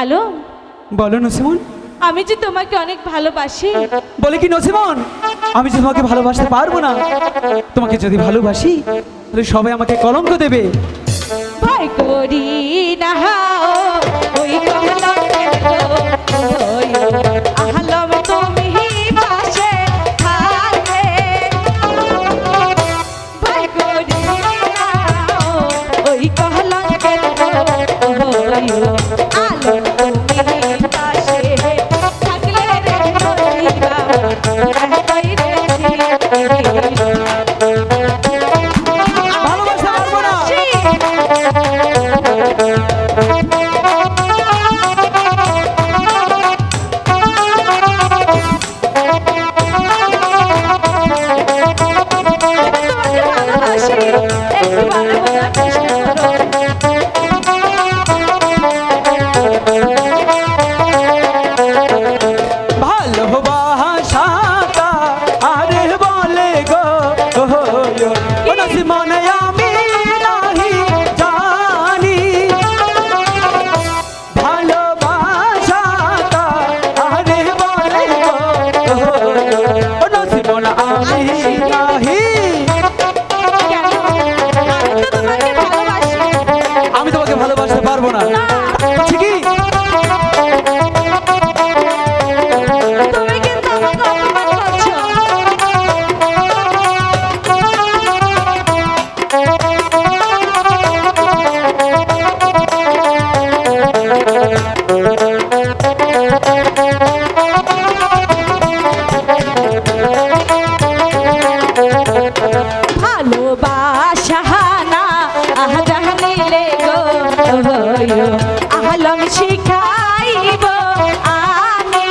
আলো? বলো নসিমন। আমি যে তোমাকে অনেক ভালোবাসি। বলে কি নসিমন? আমি যে তোমাকে ভালোবাসতে পারব না। তোমাকে যদি ভালোবাসি তাহলে সবাই আমাকে কলঙ্ক দেবে। ভাই করি। Bora. আলম শিখাইব আমি।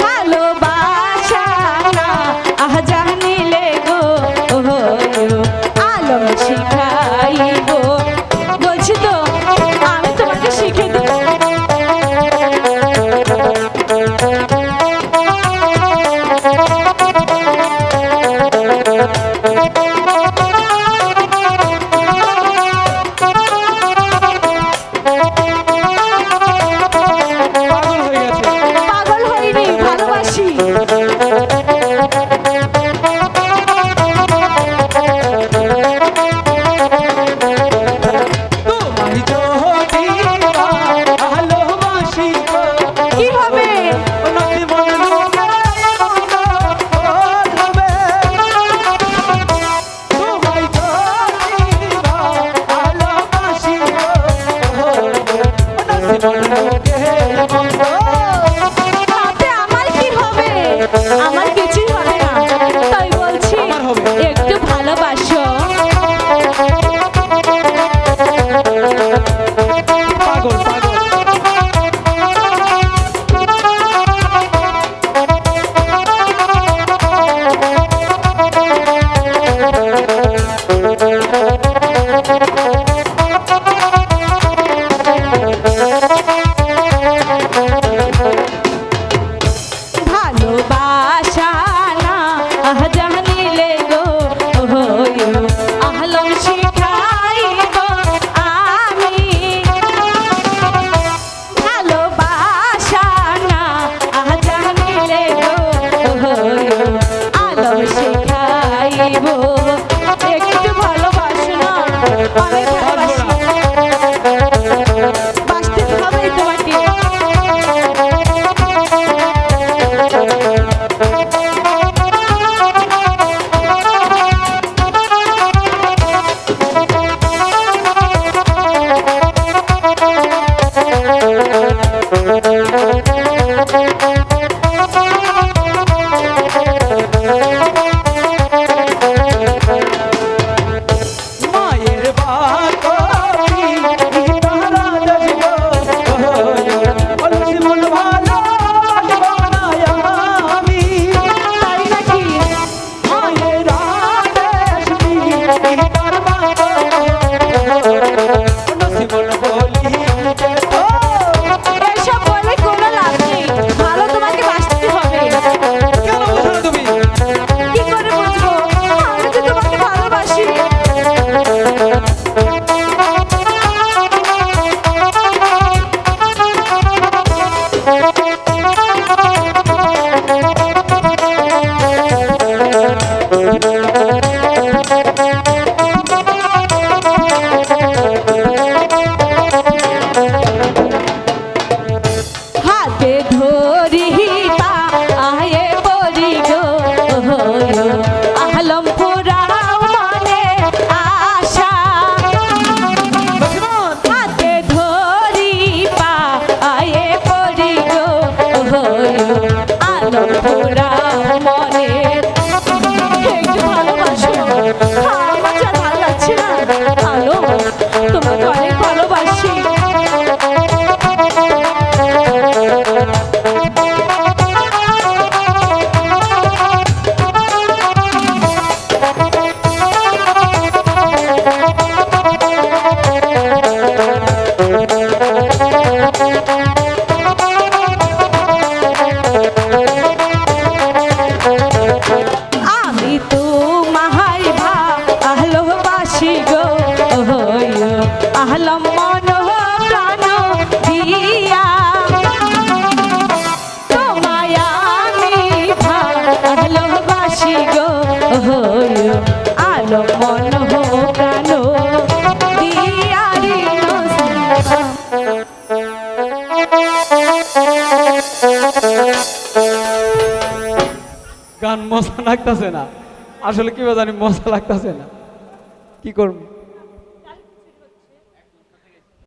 ভালোবাসা আহ জানিলে গো আলম শিখাইব। বলছি তো আমি শিখে দেব। ভালোবাসা। Thank you. গান মশা লাগতেছে না। আসলে কীভাবে জানি মশা লাগতেছে না। কি করব?